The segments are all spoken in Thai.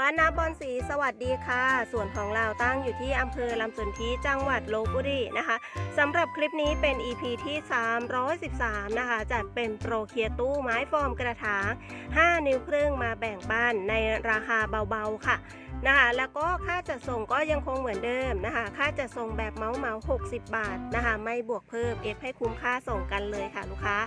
บ้านนาบอนสีสวัสดีค่ะ ส่วนของเราตั้งอยู่ที่อำเภอลำสนธิจังหวัดลบบุรีนะคะสำหรับคลิปนี้เป็น EP ที่ 313 นะคะ จัดเป็นโปรเคียตู้ไม้ฟอร์มกระถาง 5 นิ้วครึ่งมาแบ่งปันในราคาเบาๆค่ะนะคะแล้วก็ค่าจัดส่งก็ยังคงเหมือนเดิมนะคะ ค่าจัดส่งแบบเมาส์เมา60บาทนะคะ ไม่บวกเพิ่มเอฟให้คุ้มค่าส่งกันเลยค่ะลูกค้า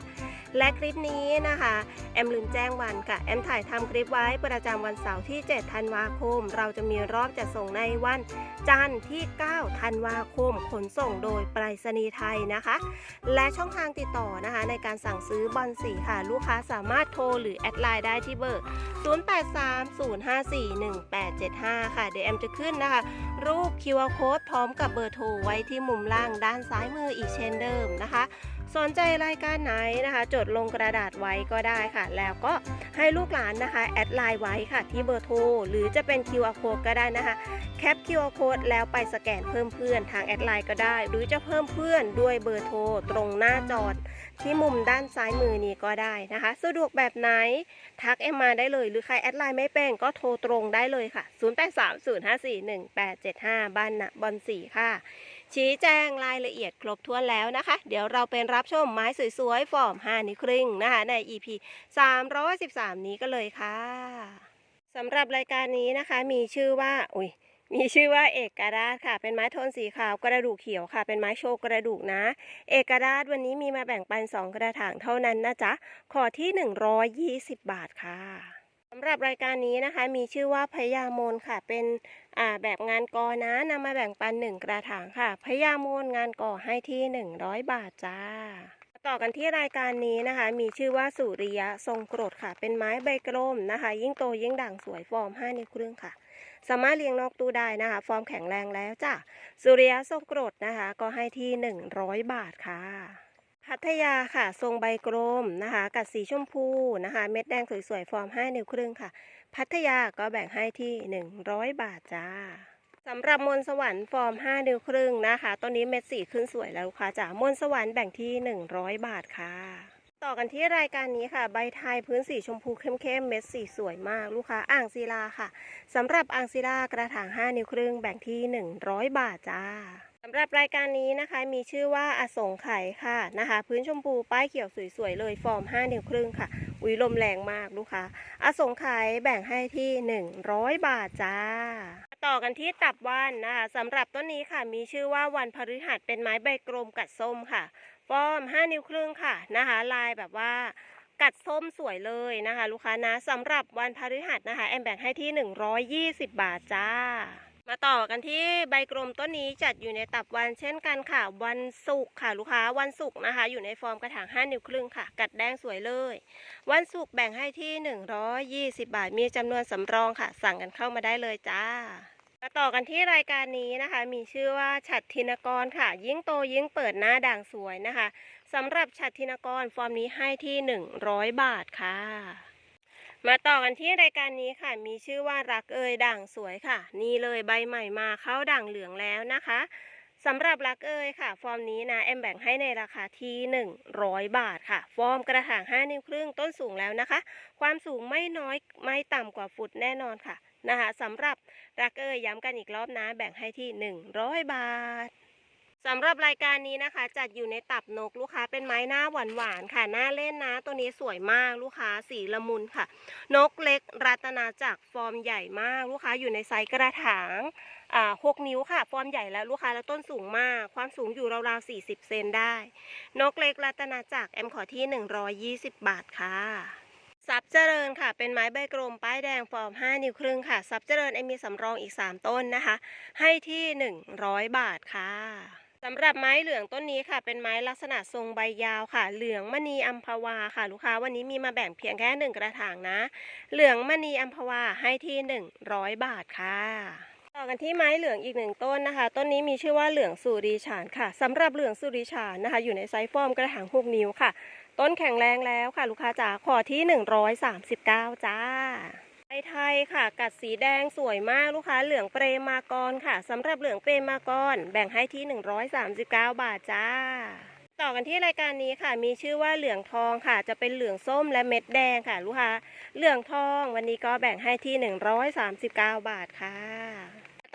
และคลิปนี้นะคะ แอมลืมแจ้งวันค่ะ แอมถ่ายทำคลิปไว้ประจำวันเสาร์ที่7ธันันวาคม เราจะมีรอบจัดส่งในวัน จันทร์ที่ 9 ธันวาคม ขนส่งโดยไปรษณีย์ไทยนะคะ และช่องทางติดต่อนะคะ ในการสั่งซื้อบอลสีค่ะ ลูกค้าสามารถโทรหรือแอดไลน์ได้ที่เบอร์ 0830541875 ค่ะ เดี๋ยวแอมจะขึ้นนะคะ รูป QR Code พร้อมกับเบอร์โทรไว้ที่มุมล่างด้านซ้ายมืออีกเช่นเดิมนะคะ สนใจรายการไหนนะคะ จดลงกระดาษไว้ก็ได้ค่ะ แล้วก็ให้ลูกหลานนะคะแอดไลน์ไว้ค่ะที่เบอร์โทรหรือจะเป็น QR Code ก็ได้นะคะแคป QR Code แล้วไปสแกนเพิ่มเพื่อนทางแอดไลน์ก็ได้ หรือจะเพิ่มเพื่อนด้วยเบอร์โทรตรงหน้าจอที่มุมด้านซ้ายมือนี้ก็ได้นะคะ สะดวกแบบไหนทักเอ็มมาได้เลยหรือใครแอดไลน์ไม่เป็นก็โทรตรงได้เลยค่ะ 0830541875 บ้านนะบอลสีค่ะ ชี้แจงรายละเอียดครบถ้วนแล้วนะคะ เดี๋ยวเราเป็นรับชมไม้สวยๆ ฟอร์ม 5 นิ้วครึ่งนะคะใน EP 313 นี้ก็เลยค่ะสำหรับรายการนี้นะคะมีชื่อว่าอุ้ยมีชื่อว่าเอกราชค่ะ เป็นไม้โทนสีขาวกระดูกเขียวค่ะ เป็นไม้โชว์กระดูกนะ เอกราชวันนี้มีมาแบ่งปัน 2 กระถางเท่านั้นนะจ๊ะ ขอที่ 120 บาทค่ะ สำหรับรายการนี้นะคะมีชื่อว่าพญามนค่ะ เป็นแบบงานกอนะนำมาแบ่งปันหนึ่งกระถางค่ะพญามนงานก่อให้ที่ 100 บาทจ้า ต่อกันที่รายการนี้นะคะ มีชื่อว่าสุริยะทรงกรดค่ะ เป็นไม้ใบกลมนะคะ ยิ่งโตยิ่งด่างสวยฟอร์ม 5 นิ้วครึ่งค่ะ สามารถเลี้ยงนอกตู้ได้นะคะ ฟอร์มแข็งแรงแล้วจ้ะสุริยะทรงกรดนะคะ ก็ให้ที่ 100 บาทค่ะ พัทยาค่ะ ทรงใบกลมนะคะ กัดสีชมพูนะคะ เม็ดแดงสวยๆ ฟอร์ม 5 นิ้วครึ่งค่ะ พัทยาก็แบ่งให้ที่ 100 บาทจ้าสำหรับมนสวรรค์ฟอร์ม 5 นิ้วครึ่งนะคะ ต้นนี้เม็ดสีขึ้นสวยแล้วลูกค้าจ๋ามนสวรรค์แบ่งที่ 100 บาทค่ะ ต่อกันที่รายการนี้ค่ะ ใบไทยพื้นสีชมพูเข้มๆ เม็ดสีสวยมากลูกค้าอ่างศิลาค่ะสำหรับอ่างศิลากระถาง 5 นิ้วครึ่งแบ่งที่ 100 บาทจ้า สำหรับรายการนี้นะคะมีชื่อว่าอสงไขยค่ะนะคะ พื้นชมพูป้ายเขียวสวยๆเลยฟอร์ม 5 นิ้วครึ่งค่ะอุ้ยลมแรงมากลูกค้าอสงไขยแบ่งให้ที่ 100 บาทจ้า ต่อกันที่ตับว่านนะคะสำหรับต้นนี้ค่ะมีชื่อว่าวันพฤหัสเป็นไม้ใบกลมกัดส้มค่ะฟอร์ม 5 นิ้วครึ่งค่ะนะคะ ลายแบบว่ากัดส้มสวยเลยนะคะ ลูกค้านะสำหรับวันพฤหัสนะคะ แอมแบ่งให้ที่ 120 บาทจ้า มาต่อกันที่ใบกลมต้นนี้จัดอยู่ในตับวันเช่นกันค่ะ วันศุกร์ค่ะลูกค้าวันศุกร์นะคะ อยู่ในฟอร์มกระถาง 5 นิ้วครึ่งค่ะ กัดแดงสวยเลย วันศุกร์แบ่งให้ที่ 120 บาทมีจำนวนสำรองค่ะ สั่งกันเข้ามาได้เลยจ้ามาต่อกันที่รายการนี้นะคะ มีชื่อว่าฉัดธินกรค่ะ ยิ่งโตยิ่งเปิดหน้าด่างสวยนะคะสำหรับฉัดธินกรฟอร์มนี้ให้ที่ 100 บาทค่ะ มาต่อกันที่รายการนี้ค่ะ มีชื่อว่ารักเอยด่างสวยค่ะ นี่เลยใบใหม่มาเข้าด่างเหลืองแล้วนะคะสำหรับรักเอยค่ะ ฟอร์มนี้นะแอมแบ่งให้ในราคาที่ 100 บาทค่ะ ฟอร์มกระถาง5นิ้วครึ่งต้นสูงแล้วนะคะ ความสูงไม่น้อยไม่ต่ำกว่าฟุตแน่นอนค่ะนะคะสำหรับรักเอยย้ำกันอีกรอบนะแบ่งให้ที่ 100 บาท สำหรับรายการนี้นะคะ จัดอยู่ในตับนกลูกค้าเป็นไม้หน้าหวานหวานค่ะหน้าเล่นนะ ตัวนี้สวยมากลูกค้าสีละมุนค่ะ นกเล็กรัตนาจากฟอร์มใหญ่มากลูกค้าอยู่ในไซส์กระถางอ่าหกนิ้วค่ะ ฟอร์มใหญ่แล้วลูกค้าแล้วต้นสูงมาก ความสูงอยู่ราวๆ40เซนได้ นกเล็กรัตนาจากแอมขอที่120บบาทค่ะซับเจริญค่ะเป็นไม้ใบกลมป้ายแดงฟอร์ม 5 นิ้วครึ่งค่ะซับเจริญเอ็มมีสำรองอีก 3 ต้นนะคะ ให้ที่ 100 บาทค่ะ สำหรับไม้เหลืองต้นนี้ค่ะ เป็นไม้ลักษณะทรงใบยาวค่ะ เหลืองมณีอัมพวาค่ะ ลูกค้าวันนี้มีมาแบ่งเพียงแค่หนึ่งกระถางนะ เหลืองมณีอัมพวาให้ที่100บาทค่ะต่อกันที่ไม้เหลืองอีกหนึ่งต้นนะคะ ต้นนี้มีชื่อว่าเหลืองสุริฉานค่ะสำหรับเหลืองสุริฉานนะคะ อยู่ในไซส์ฟอร์มกระถาง6นิ้วค่ะ ต้นแข็งแรงแล้วค่ะ ลูกค้าจ๋าขอที่139จ้อยสาไทย ไทยค่ะ กัดสีแดงสวยมากลูกค้าเหลืองเปรมากรค่ะสำหรับเหลืองเปรมากร แบ่งให้ที่ 139 บาทจ้า ต่อกันที่รายการนี้ค่ะ มีชื่อว่าเหลืองทองค่ะ จะเป็นเหลืองส้มและเม็ดแดงค่ะ ลูกค้าเหลืองทอง วันนี้ก็แบ่งให้ที่ 139 บาทค่ะ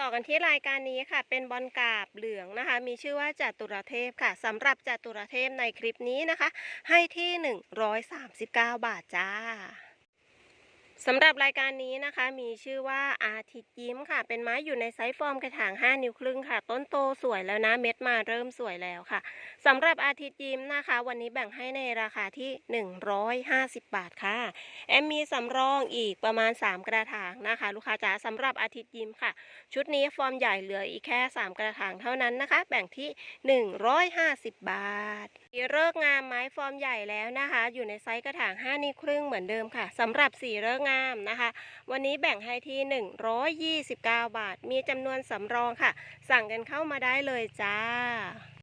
ต่อกันที่รายการนี้ค่ะ เป็นบอลกาบเหลืองนะคะ มีชื่อว่าจัตุรเทพค่ะสำหรับจัตุรเทพในคลิปนี้นะคะ ให้ที่ 139 บาทจ้า สำหรับรายการนี้นะคะมีชื่อว่าอาทิตย์ยิ้มค่ะ เป็นไม้อยู่ในไซส์ฟอร์มกระถาง 5 นิ้วครึ่งค่ะ ต้นโตสวยแล้วนะเม็ดมาเริ่มสวยแล้วค่ะสำหรับอาทิตย์ยิ้มนะคะ วันนี้แบ่งให้ในราคาที่ 150 บาทค่ะ แอมมีสำรองอีกประมาณ 3 กระถางนะคะ ลูกค้าจ๋าสำหรับอาทิตย์ยิ้มค่ะ ชุดนี้ฟอร์มใหญ่เหลืออีกแค่ 3 กระถางเท่านั้นนะคะ แบ่งที่ 150 บาทมีเลิกงามไม้ฟอร์มใหญ่แล้วนะคะ อยู่ในไซส์กระถาง 5 นิ้วครึ่งเหมือนเดิมค่ะสำหรับสีเลิกงามนะคะ วันนี้แบ่งให้ที่ 129 บาท มีจำนวนสำรองค่ะ สั่งกันเข้ามาได้เลยจ้า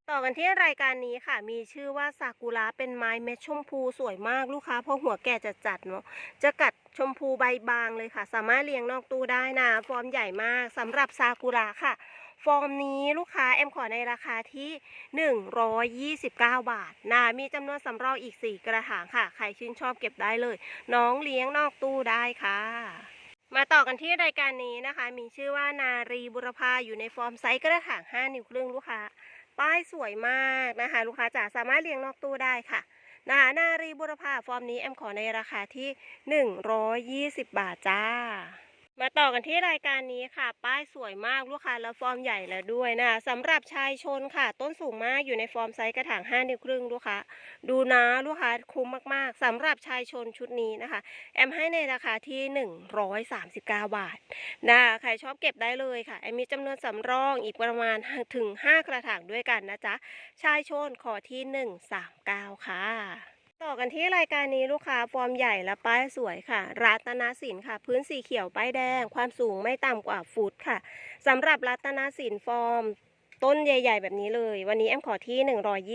ต่อกันที่รายการนี้ค่ะ มีชื่อว่าซากุระเป็นไม้เม็ดชมพูสวยมากลูกค้าพอหัวแก่จะจัดเนาะจะกัด ชมพูใบบางเลยค่ะ สามารถเลี้ยงนอกตู้ได้นะ ฟอร์มใหญ่มากสำหรับซากุระค่ะ ฟอร์มนี้ลูกค้าแอมขอในราคาที่ 129 บาทนะมีจำนวนสำรองอีก 4 กระถางค่ะ ใครชื่นชอบเก็บได้เลย น้องเลี้ยงนอกตู้ได้ค่ะมาต่อกันที่รายการนี้นะคะ มีชื่อว่านารีบุรพาอยู่ในฟอร์มไซส์กระถาง 5 นิ้วครึ่งลูกค้า ป้ายสวยมากนะคะ ลูกค้าจ๋าสามารถเลี้ยงนอกตู้ได้ค่ะ นะคะนารีบุรพาฟอร์มนี้แอมขอในราคาที่ 120 บาทจ้า มาต่อกันที่รายการนี้ค่ะ ป้ายสวยมากลูกค้าแล้วฟอร์มใหญ่แล้วด้วยนะคะสำหรับชายชนค่ะ ต้นสูงมากอยู่ในฟอร์มไซส์กระถาง5นิ้วครึ่งลูกค้าดูนะลูกค้าคุ้มมากๆสำหรับชายชนชุดนี้นะคะ แอมให้ในราคาที่ 139 บาทนะใครชอบเก็บได้เลยค่ะ แอมมีจำนวนสำรองอีกประมาณถึง 5 กระถางด้วยกันนะจ๊ะชายชนขอที่ 139 ค่ะ ต่อกันที่รายการนี้ลูกค้าฟอร์มใหญ่และป้ายสวยค่ะ รัตนสินค่ะ พื้นสีเขียวป้ายแดง ความสูงไม่ต่ำกว่าฟุตค่ะสำหรับรัตนสินฟอร์มต้นใหญ่ ๆ แบบนี้เลย วันนี้แอมขอที่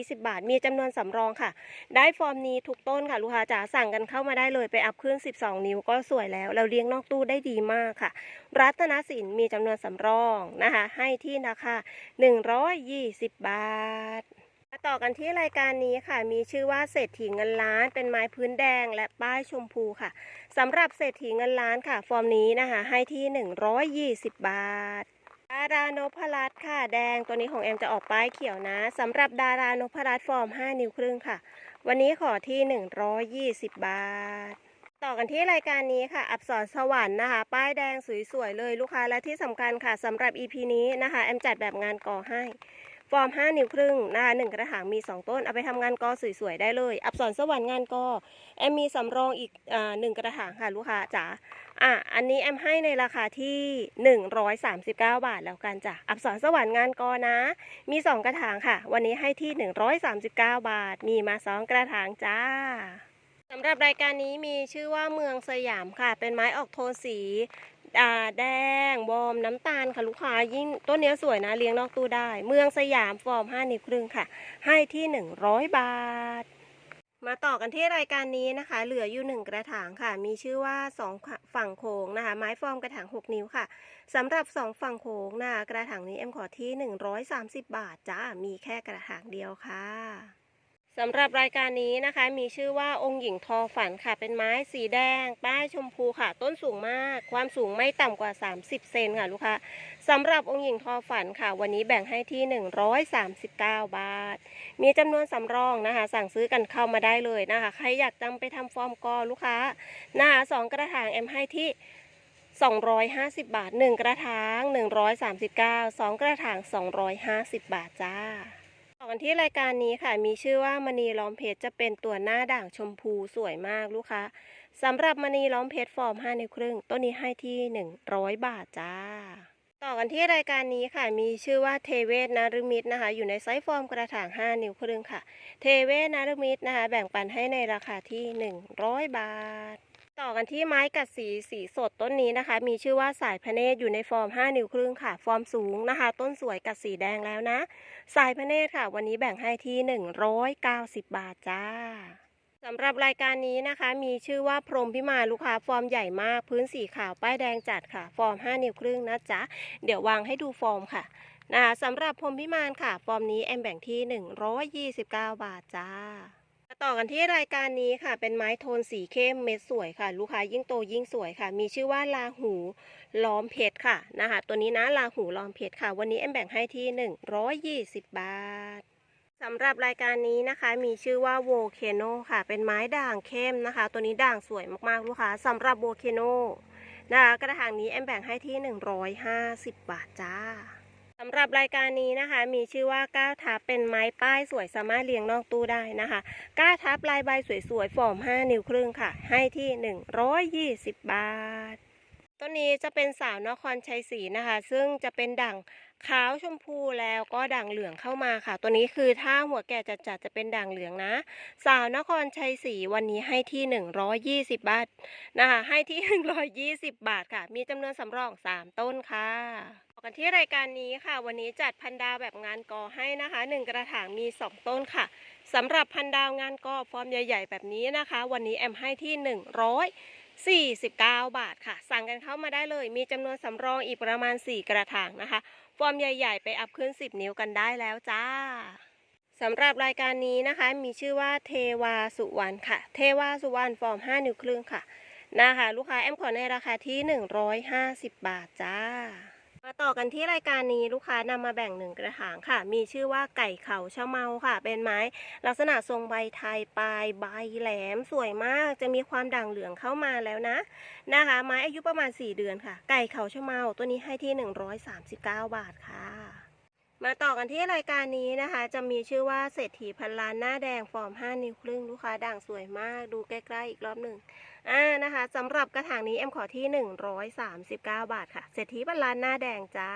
120 บาท มีจำนวนสำรองค่ะ ได้ฟอร์มนี้ทุกต้นค่ะ ลูกค้าจ๋าสั่งกันเข้ามาได้เลยไปอัพขึ้น12 นิ้วก็สวยแล้ว เราเลี้ยงนอกตู้ได้ดีมากค่ะ รัตนสินมีจำนวนสำรองนะคะ ให้ที่ราคา120 บาท มาต่อกันที่รายการนี้ค่ะ มีชื่อว่าเศรษฐีเงินล้าน เป็นไม้พื้นแดงและป้ายชมพูค่ะสำหรับเศรษฐีเงินล้านค่ะ ฟอร์มนี้นะคะให้ที่ 120 บาท ดารานพรัตค่ะ แดงตัวนี้ของแอมจะออกป้ายเขียวนะสำหรับดารานพรัตฟอร์ม 5 นิ้วครึ่งค่ะ วันนี้ขอที่ 120 บาทต่อกันที่รายการนี้ค่ะ อับสรสวรรค์นะคะ ป้ายแดงสวยๆเลยลูกค้าและที่สำคัญค่ะสำหรับ EP นี้นะคะ แอมจัดแบบงานก่อให้ ฟอร์ม 5 นิ้วครึ่งนะคะหนึ่งกระถางมี 2 ต้น เอาไปทำงานกอสวยๆ ได้เลย อับสรสวรรค์งานกอ แอมมีสำรองอีกอ่าหนึ่งกระถางค่ะลูกค้าจ๋าอะอันนี้แอมให้ในราคาที่ 139 บาทแล้วกันจ้ะ อับสรสวรรค์งานกอนะ มี 2 กระถางค่ะ วันนี้ให้ที่ 139 บาท มีมา 2 กระถางจ้าสำหรับรายการนี้มีชื่อว่าเมืองสยามค่ะ เป็นไม้ออกโทนสี แดงวอมน้ำตาลค่ะลูกค้ายิ่งต้นเนี้ยสวยนะเลี้ยงนอกตู้ได้ เมืองสยามฟอร์ม5นิ้วครึ่งค่ะ ให้ที่100บาท มาต่อกันที่รายการนี้นะคะ เหลืออยู่หนึ่งกระถางค่ะ มีชื่อว่าสองฝั่งโค้งนะคะ ไม้ฟอร์มกระถาง6นิ้วค่ะสำหรับสองฝั่งโค้งนะกระถางนี้เอ็มขอที่130บาทจ้ามีแค่กระถางเดียวค่ะ สำหรับรายการนี้นะคะ มีชื่อว่าองค์หญิงทอฝันค่ะ เป็นไม้สีแดง ป้ายชมพูค่ะ ต้นสูงมาก ความสูงไม่ต่ำกว่า 30 เซนค่ะลูกค้าสำหรับองค์หญิงทอฝันค่ะ วันนี้แบ่งให้ที่ 139 บาท มีจำนวนสำรองนะคะ สั่งซื้อกันเข้ามาได้เลยนะคะ ใครอยากจำไปทำฟอร์มกอลูกค้านะคะสองกระถางเอ็มให้ที่250 บาท 1 กระถาง 139 2 กระถาง 250 บาทจ้า ต่อกันที่รายการนี้ค่ะมีชื่อว่ามณีล้อมเพชรจะเป็นตัวหน้าด่างชมพูสวยมากลูกค้าสำหรับมณีล้อมเพชรฟอร์ม5นิ้วครึ่งต้นนี้ให้ที่ 100 บาทจ้า ต่อกันที่รายการนี้ค่ะมีชื่อว่าเทเวศนารมิตรนะคะ อยู่ในไซส์ฟอร์มกระถาง 5 นิ้วครึ่งค่ะ เทเวศนารมิตรนะคะ แบ่งปันให้ในราคาที่ 100 บาท ต่อกันที่ไม้กัดสีสีสดต้นนี้นะคะ มีชื่อว่าสายพระเนตรอยู่ในฟอร์ม 5 นิ้วครึ่งค่ะ ฟอร์มสูงนะคะ ต้นสวยกัดสีแดงแล้วนะ สายพระเนตรค่ะ วันนี้แบ่งให้ที่ 190 บาทจ้าสำหรับรายการนี้นะคะ มีชื่อว่าพรหมพิมาลูกค้าฟอร์มใหญ่มาก พื้นสีขาวป้ายแดงจัดค่ะ ฟอร์ม 5 นิ้วครึ่งนะจ๊ะ เดี๋ยววางให้ดูฟอร์มค่ะนะสำหรับพรหมพิมานค่ะ ฟอร์มนี้แอมแบ่งที่ 129 บาทจ้า ต่อกันที่รายการนี้ค่ะ เป็นไม้โทนสีเข้มเม็ดสวยค่ะ ลูกค้ายิ่งโตยิ่งสวยค่ะ มีชื่อว่าลาหูล้อมเพชรค่ะนะคะ ตัวนี้นะลาหูล้อมเพชรค่ะ วันนี้แอมแบ่งให้ที่ 120 บาทสำหรับรายการนี้นะคะมีชื่อว่าโวเคโนค่ะ เป็นไม้ด่างเข้มนะคะ ตัวนี้ด่างสวยมากๆลูกค้าสำหรับโวเคโนนะคะกระถางนี้แอมแบ่งให้ที่ 150 บาทจ้า สำหรับรายการนี้นะคะ มีชื่อว่าก้าวทับเป็นไม้ป้ายสวยสามารถเลี้ยงนอกตู้ได้นะคะก้าวทับลายใบสวยๆฟอร์ม 5 นิ้วครึ่งค่ะ ให้ที่ 120 บาท ต้นนี้จะเป็นสาวนครชัยศรีนะคะ ซึ่งจะเป็นด่างขาวชมพูแล้วก็ด่างเหลืองเข้ามาค่ะ ตัวนี้คือถ้าหัวแก่จัดจัดๆจะเป็นด่างเหลืองนะ สาวนครชัยศรีวันนี้ให้ที่ 120 บาทนะคะ ให้ที่ 120 บาทค่ะ มีจำนวนสำรอง 3 ต้นค่ะ กันที่รายการนี้ค่ะ วันนี้จัดพันดาวแบบงานกอให้นะคะหนึ่งกระถางมี 2 ต้นค่ะสำหรับพันดาวงานกอฟอร์มใหญ่ ๆ แบบนี้นะคะ วันนี้แอมให้ที่ 149 บาทค่ะ สั่งกันเข้ามาได้เลย มีจำนวนสำรองอีกประมาณ 4 กระถางนะคะ ฟอร์มใหญ่ ๆ ไปอัพขึ้น 10 นิ้วกันได้แล้วจ้าสำหรับรายการนี้นะคะมีชื่อว่าเทวาสุวรรณค่ะ เทวาสุวรรณฟอร์ม 5 นิ้วครึ่งค่ะนะคะลูกค้าแอมขอในราคาที่ 150 บาทจ้า มาต่อกันที่รายการนี้ลูกค้านำมาแบ่งหนึ่งกระถางค่ะ มีชื่อว่าไก่เขาชะเมาค่ะ เป็นไม้ลักษณะทรงใบไทยปลายใบแหลมสวยมาก จะมีความด่างเหลืองเข้ามาแล้วนะนะคะ ไม้อายุประมาณ 4 เดือนค่ะ ไก่เขาชะเมาตัวนี้ให้ที่ 139 บาทค่ะ มาต่อกันที่รายการนี้นะคะ จะมีชื่อว่าเศรษฐีพันล้านหน้าแดงฟอร์ม 5 นิ้วครึ่งลูกค้าด่างสวยมากดูใกล้ๆอีกรอบหนึ่งอ่านะคะสำหรับกระถางนี้ เอ็มขอที่ 139 บาทค่ะ เศรษฐีพันล้านหน้าแดงจ้า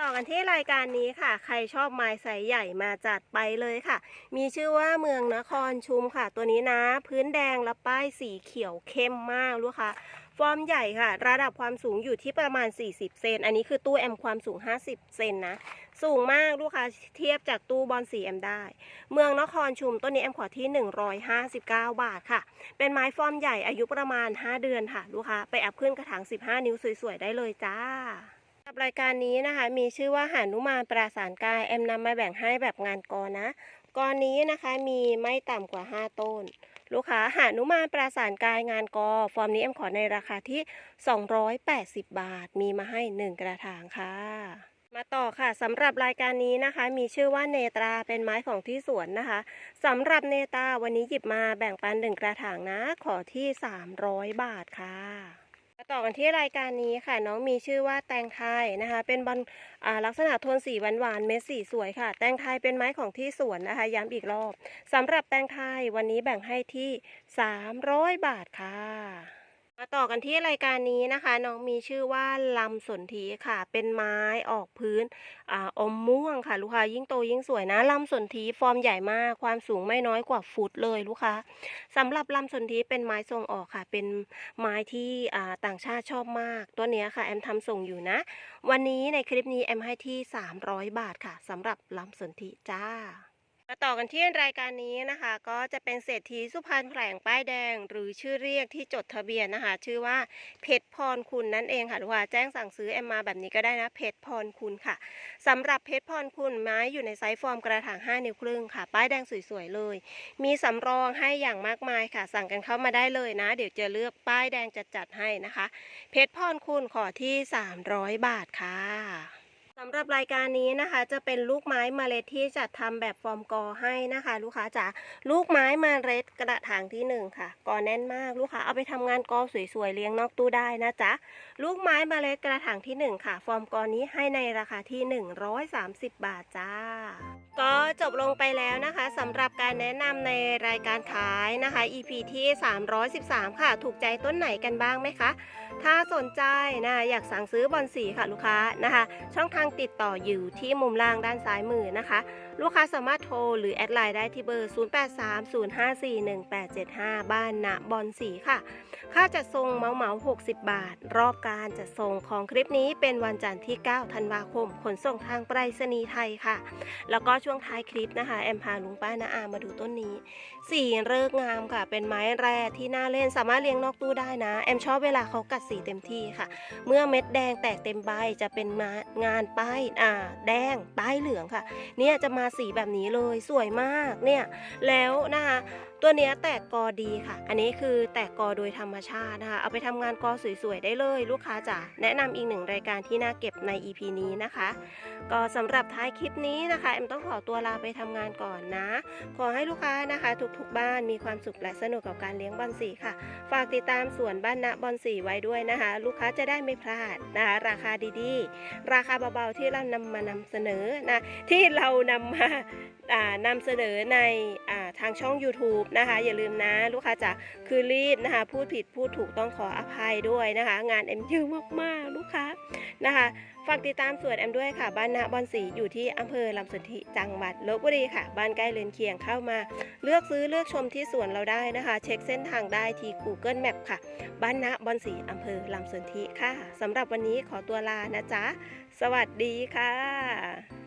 ต่อกันที่รายการนี้ค่ะ ใครชอบไม้ไซส์ใหญ่มาจัดไปเลยค่ะ มีชื่อว่าเมืองนครชุมค่ะ ตัวนี้นะ พื้นแดงและป้ายสีเขียวเข้มมากลูกค้า ฟอร์มใหญ่ค่ะ ระดับความสูงอยู่ที่ประมาณ 40 เซน อันนี้คือตู้แอมความสูง 50 เซนนะ สูงมากลูกค้าเทียบจากตู้บอลสีแอมได้ เมืองนครชุมต้นนี้แอมขอที่ 159 บาทค่ะ เป็นไม้ฟอร์มใหญ่อายุประมาณ 5 เดือนค่ะ ลูกค้าไปอัพขึ้นกระถาง 15 นิ้วสวยๆ ได้เลยจ้าสำหรับรายการนี้นะคะมีชื่อว่าหานุมานปราสานกายแอมนำมาแบ่งให้แบบงานกอนะกอนี้นะคะมีไม่ต่ำกว่า 5 ต้น ลูกค้าหานุมานปราสานกายงานกอ ฟอร์มนี้เอ็มขอในราคาที่ 280 บาท มีมาให้ 1 กระถางค่ะมาต่อค่ะสำหรับรายการนี้นะคะ มีชื่อว่าเนตราเป็นไม้ของที่สวนนะคะสำหรับเนตราวันนี้หยิบมาแบ่งปันหนึ่งกระถางนะ ขอที่ 300 บาทค่ะ ต่อกันที่รายการนี้ค่ะ น้องมีชื่อว่าแตงไทยนะคะ เป็นบอลลักษณะโทนสีหวานๆเม็ดสีสวยค่ะ แตงไทยเป็นไม้ของที่สวนนะคะ ย้ำอีกรอบสำหรับแตงไทยวันนี้แบ่งให้ที่ 300 บาทค่ะ มาต่อกันที่รายการนี้นะคะน้องมีชื่อว่าลำสนธีค่ะ เป็นไม้ออกพื้นออมม่วงค่ะ ลูกค้ายิ่งโตยิ่งสวยนะลำสนธีฟอร์มใหญ่มากความสูงไม่น้อยกว่าฟุตเลยลูกค้าสำหรับลำสนธีเป็นไม้ทรงออกค่ะ เป็นไม้ที่ต่างชาติชอบมาก ตัวเนี้ยค่ะแอมทำส่งอยู่นะ วันนี้ในคลิปนี้แอมให้ที่ 300 บาทค่ะสำหรับลำสนธีจ้า มาต่อกันที่รายการนี้นะคะ ก็จะเป็นเศรษฐีสุพรรณแผลงป้ายแดง หรือชื่อเรียกที่จดทะเบียนนะคะ ชื่อว่าเพชรพรคุณนั่นเองค่ะลูกค้าแจ้งสั่งซื้อแอมมาแบบนี้ก็ได้นะเพชรพรคุณค่ะสำหรับเพชรพรคุณไม้อยู่ในไซส์ฟอร์มกระถาง 5 นิ้วครึ่งค่ะ ป้ายแดงสวยๆเลย มีสำรองให้อย่างมากมายค่ะ สั่งกันเข้ามาได้เลยนะ เดี๋ยวจะเลือกป้ายแดงจัดๆให้นะคะ เพชรพรคุณขอที่ 300 บาทค่ะ สำหรับรายการนี้นะคะจะเป็นลูกไม้เมล็ดที่จัดทำแบบฟอร์มกอให้นะคะ ลูกค้าจ๋าลูกไม้มเมล็ดกระถางที่หนึ่งค่ะกอแน่นมากลูกค้าเอาไปทำงานกอสวยๆเลี้ยงนอกตู้ได้นะจ๊ะลูกไม้มเมล็ดกระถางที่หนึ่งค่ะ ฟอร์มกอนี้ให้ในราคาที่ 130 บาทจ้า ก็จบลงไปแล้วนะคะสำหรับการแนะนำในรายการขายนะคะ EP ที่ 313 ค่ะ ถูกใจต้นไหนกันบ้างไหมคะ ถ้าสนใจนะอยากสั่งซื้อบอลสีค่ะลูกค้านะคะ ช่องทางติดต่ออยู่ที่มุมล่างด้านซ้ายมือนะคะ ลูกค้าสามารถโทรหรือแอดไลน์ได้ที่เบอร์ 0830541875 บ้านณบอลสีค่ะ ค่าจัดส่งเมาเมา60 บาท รอบการจัดส่งของคลิปนี้เป็นวันจันทร์ที่ 9 ธันวาคม ขนส่งทางไปรษณีย์ไทยค่ะ แล้วก็ช่วงท้ายคลิปนะคะ แอมพาลุงป้านาอามาดูต้นนี้ สีเริกงามค่ะ เป็นไม้แร่ที่น่าเล่นสามารถเลี้ยงนอกตู้ได้นะ แอมชอบเวลาเขากัดสีเต็มที่ค่ะ เมื่อเม็ดแดงแตกเต็มใบจะเป็นงานปป้ายอ่าแดงป้ายเหลืองค่ะ เนี่ยจะมาสีแบบนี้เลยสวยมากเนี่ยแล้วนะคะ ตัวเนี้ยแตกกอดีค่ะ อันนี้คือแตกกอโดยธรรมชาตินะคะ เอาไปทำงานกอสวยๆได้เลยลูกค้าจ๋า แนะนำอีกหนึ่งรายการที่น่าเก็บใน EP นี้นะคะ ก็สำหรับท้ายคลิปนี้นะคะเอ็มต้องขอตัวลาไปทำงานก่อนนะ ขอให้ลูกค้านะคะทุกๆบ้านมีความสุขและสนุกกับการเลี้ยงบอลสีค่ะ ฝากติดตามสวนบ้านณบอลสีไว้ด้วยนะคะ ลูกค้าจะได้ไม่พลาดนะคะราคาดีๆ ราคาเบาๆที่เรานำมานำเสนอนะที่เรานำมาอ่านำเสนอในอทางช่อง YouTube นะคะ อย่าลืมนะลูกค้าจะคือรีบนะคะ พูดผิดพูดถูกต้องขออภัยด้วยนะคะ งานเอ็มเยอะมากๆลูกค้านะคะฝากติดตามสวนแอมด้วยค่ะ บ้านนาบอนสีอยู่ที่อำเภอลำสนธิจังหวัดลบบุรีค่ะ บ้านใกล้เรือนเคียงเข้ามา เลือกซื้อเลือกชมที่สวนเราได้นะคะ เช็คเส้นทางได้ที่ Google Map ค่ะ บ้านนาบอนสีอำเภอลำสนธิค่ะสำหรับวันนี้ขอตัวลานะจ๊ะ สวัสดีค่ะ